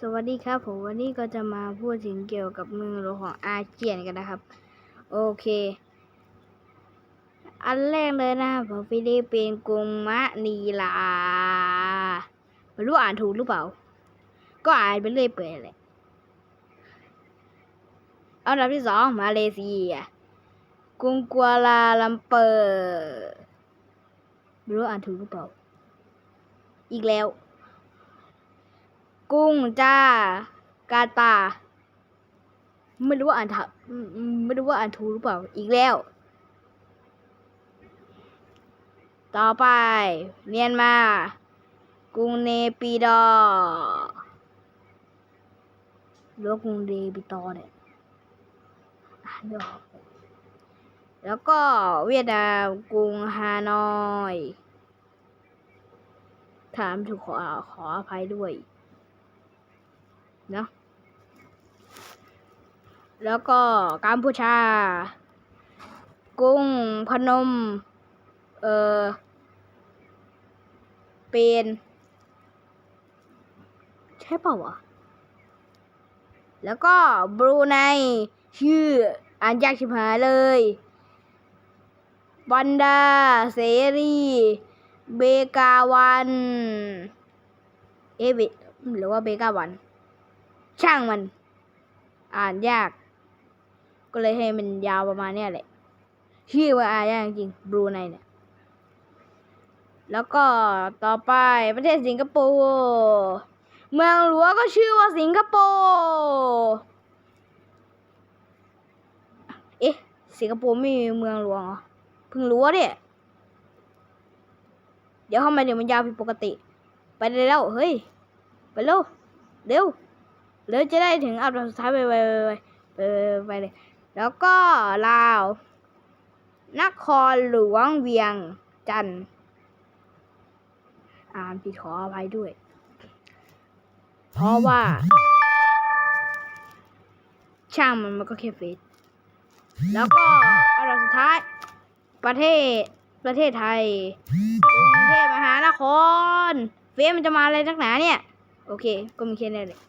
สวัสดีครับผมวันนี้ก็จะมาพูดถึงเกี่ยวกับเมืองหลวงของอาเจียนกันนะครับ โอเค อันแรกเลยนะครับผมฟิลิปปินส์กรุงมะนีลาไม่รู้อ่านถูกหรือเปล่า ก็อ่านไปเรื่อยเปื่อยแหละอันดับที่สองมาเลเซียกรุงกัวลาลัมเปอร์ไม่รู้อ่านถูกหรือเปล่า อีกแล้ว กุ้งจ้า กาตาไม่รู้ว่าอ่านถกอืมอืมไม่รู้ว่าอ่านถูกหรือเปล่าอีกแล้ว ต่อไปเมียนมา กรุงเนปิดอร์หรือกรุงเนปิดอเนี่ยอ่านไม่ออกแล้วก็เวียดนามกรุงฮานอย ถามถูกขอขออภัยด้วย เนาะแล้วก็กัมพูชา กุ้งพนม เออเป็นใช่เปล่าวะแล้วก็บรูไนชื่ออ่านยากชิบหายเลยบันดา เสรี เบกาวัน เอะเบหรือว่าเบกาวัน ช่างมัน อ่านยาก ก็เลยให้มันยาวประมาณเนี้ยแหละ ชื่อว่าอ่านยากจริงบรูไนเนี่ย แล้วก็ต่อไปประเทศสิงคโปร์เมืองหลวงก็ชื่อว่าสิงคโปร์เอ๊ะ สิงคโปร์ไม่มีเมืองหลวงเหรอเพิ่งรู้เนี่ยเดี๋ยวเข้ามาเดี๋ยวมันยาวผิดปกติ ไปเลยแล้ว เฮ้ย ไปเร็ว เร็ว เร็วจะได้ถึงอันดับสุดท้ายไปไปไปไปไปไปเลย แล้วก็ลาว นครหลวงเวียงจันทร์อ่านผิดขออภัยด้วย เพราะว่า ช่างมันมันก็แค่เฟซแล้วก็อันดับสุดท้าย ประเทศประเทศไทยกรุงเทพมหานคร เฟซมันจะมาอะไรนักหนาเนี่ย โอเค ก็มีแค่นี้เลย